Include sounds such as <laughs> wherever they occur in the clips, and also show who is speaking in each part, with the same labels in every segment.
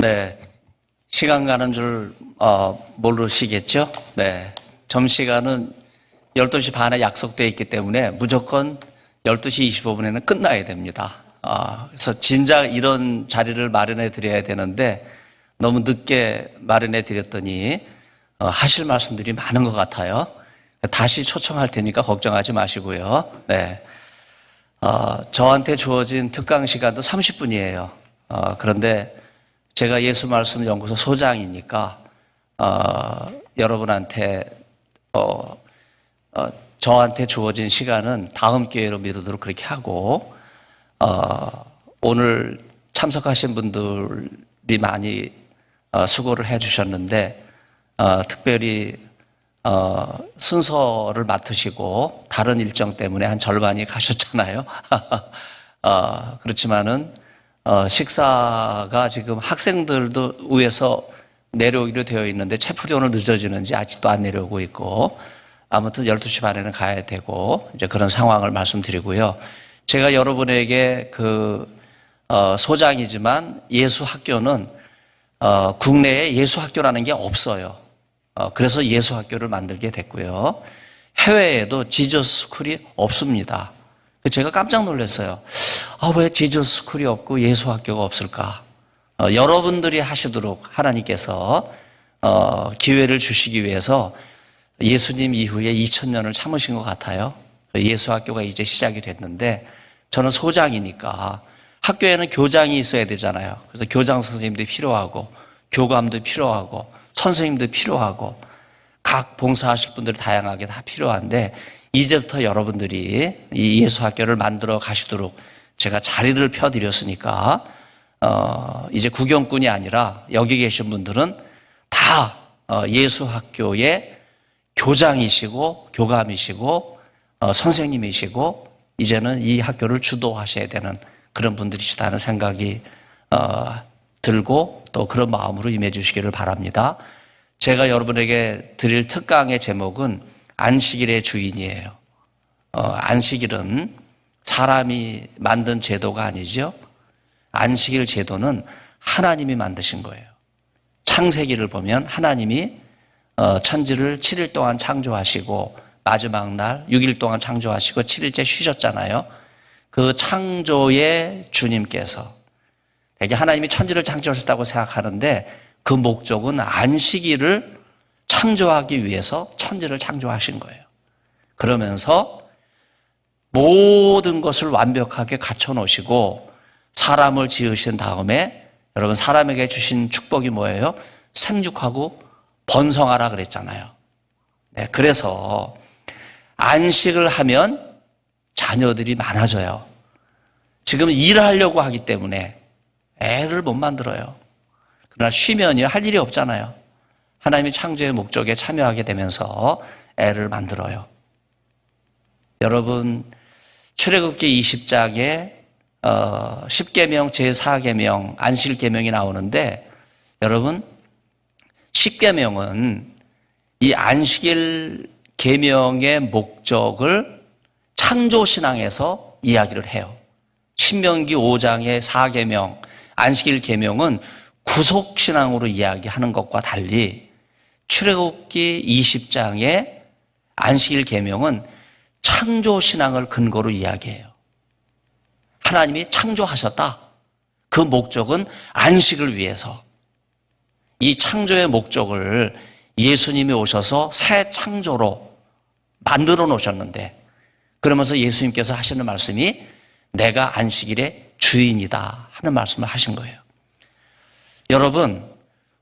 Speaker 1: 네. 시간 가는 줄, 어, 모르시겠죠? 네. 점시간은 12시 반에 약속되어 있기 때문에 무조건 12시 25분에는 끝나야 됩니다. 아, 그래서 진작 이런 자리를 마련해 드려야 되는데 너무 늦게 마련해 드렸더니 어, 하실 말씀들이 많은 것 같아요. 다시 초청할 테니까 걱정하지 마시고요. 네. 어, 저한테 주어진 특강 시간도 30분이에요. 어, 그런데 제가 예수 말씀 연구소 소장이니까 어, 여러분한테 어, 어, 저한테 주어진 시간은 다음 기회로 미루도록 그렇게 하고 어, 오늘 참석하신 분들이 많이 어, 수고를 해주셨는데 어, 특별히 어, 순서를 맡으시고 다른 일정 때문에 한 절반이 가셨잖아요. <laughs> 어, 그렇지만은 어, 식사가 지금 학생들도 위에서 내려오기로 되어 있는데 채플이 오늘 늦어지는지 아직도 안 내려오고 있고 아무튼 12시 반에는 가야 되고 이제 그런 상황을 말씀드리고요. 제가 여러분에게 그 어, 소장이지만 예수 학교는 어, 국내에 예수 학교라는 게 없어요. 어, 그래서 예수 학교를 만들게 됐고요. 해외에도 지저스 스쿨이 없습니다. 제가 깜짝 놀랐어요. 아, 왜 지저스 스쿨이 없고 예수 학교가 없을까? 어, 여러분들이 하시도록 하나님께서 어, 기회를 주시기 위해서 예수님 이후에 2000년을 참으신 것 같아요. 예수 학교가 이제 시작이 됐는데 저는 소장이니까 학교에는 교장이 있어야 되잖아요. 그래서 교장 선생님도 필요하고 교감도 필요하고 선생님도 필요하고 각 봉사하실 분들이 다양하게 다 필요한데 이제부터 여러분들이 이 예수 학교를 만들어 가시도록 제가 자리를 펴드렸으니까 어, 이제 구경꾼이 아니라 여기 계신 분들은 다 어, 예수 학교의 교장이시고 교감이시고 어, 선생님이시고 이제는 이 학교를 주도하셔야 되는 그런 분들이시다는 생각이 어, 들고 또 그런 마음으로 임해 주시기를 바랍니다. 제가 여러분에게 드릴 특강의 제목은 안식일의 주인이에요. 어, 안식일은 사람이 만든 제도가 아니죠. 안식일 제도는 하나님이 만드신 거예요. 창세기를 보면 하나님이 어, 천지를 7일 동안 창조하시고 마지막 날 6일 동안 창조하시고 7일째 쉬셨잖아요. 그 창조의 주님께서 대개 하나님이 천지를 창조하셨다고 생각하는데 그 목적은 안식일을 창조하기 위해서 천지를 창조하신 거예요. 그러면서 모든 것을 완벽하게 갖춰 놓으시고 사람을 지으신 다음에 여러분 사람에게 주신 축복이 뭐예요? 생육하고 번성하라 그랬잖아요. 네, 그래서 안식을 하면 자녀들이 많아져요. 지금 일하려고 하기 때문에 애를 못 만들어요. 그러나 쉬면요, 할 일이 없잖아요. 하나님의 창조의 목적에 참여하게 되면서 애를 만들어요. 여러분, 출애굽기 20장에 어, 10계명, 제4계명, 안식계명이 나오는데 여러분, 10계명은 이 안식일 계명의 목적을 창조 신앙에서 이야기를 해요. 신명기 5장의 4계명, 안식일 계명은 구속 신앙으로 이야기하는 것과 달리 출애굽기 20장의 안식일 계명은 창조 신앙을 근거로 이야기해요. 하나님이 창조하셨다. 그 목적은 안식을 위해서. 이 창조의 목적을 예수님이 오셔서 새 창조로 만들어 놓으셨는데 그러면서 예수님께서 하시는 말씀이 내가 안식일의 주인이다 하는 말씀을 하신 거예요. 여러분,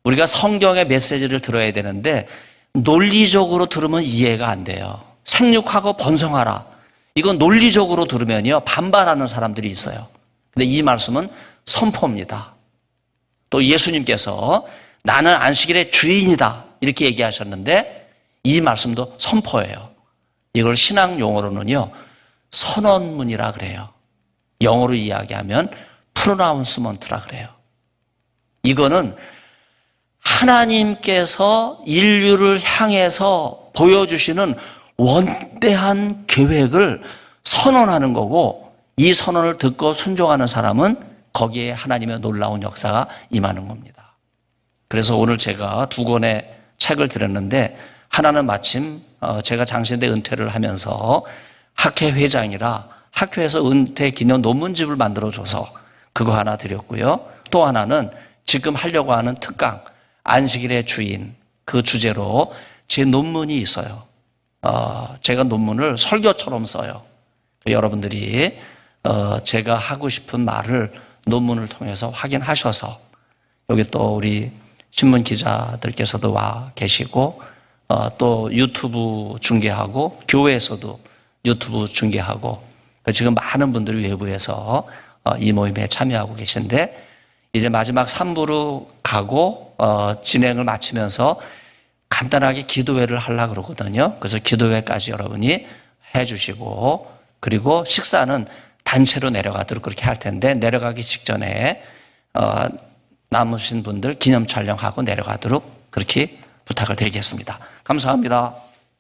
Speaker 1: 우리가 성경의 메시지를 들어야 되는데 논리적으로 들으면 이해가 안 돼요. 생육하고 번성하라. 이건 논리적으로 들으면요. 반발하는 사람들이 있어요. 근데 이 말씀은 선포입니다. 또 예수님께서 나는 안식일의 주인이다. 이렇게 얘기하셨는데 이 말씀도 선포예요. 이걸 신앙 용어로는요. 선언문이라 그래요. 영어로 이야기하면 프로나운스먼트라 그래요. 이거는 하나님께서 인류를 향해서 보여주시는 원대한 계획을 선언하는 거고 이 선언을 듣고 순종하는 사람은 거기에 하나님의 놀라운 역사가 임하는 겁니다. 그래서 오늘 제가 두 권의 책을 드렸는데 하나는 마침 어, 제가 장신대 은퇴를 하면서 학회 회장이라 학회에서 은퇴 기념 논문집을 만들어줘서 그거 하나 드렸고요. 또 하나는 지금 하려고 하는 특강 안식일의 주인 그 주제로 제 논문이 있어요. 어, 제가 논문을 설교처럼 써요. 여러분들이 어, 제가 하고 싶은 말을 논문을 통해서 확인하셔서 여기 또 우리 신문 기자들께서도 와 계시고 어, 또 유튜브 중계하고 교회에서도 유튜브 중계하고 지금 많은 분들이 외부에서 어, 이 모임에 참여하고 계신데 이제 마지막 3부로 가고 어, 진행을 마치면서 간단하게 기도회를 하려고 그러거든요. 그래서 기도회까지 여러분이 해주시고 그리고 식사는 단체로 내려가도록 그렇게 할 텐데 내려가기 직전에 어, 남으신 분들 기념 촬영하고 내려가도록 그렇게 부탁을 드리겠습니다. 감사합니다.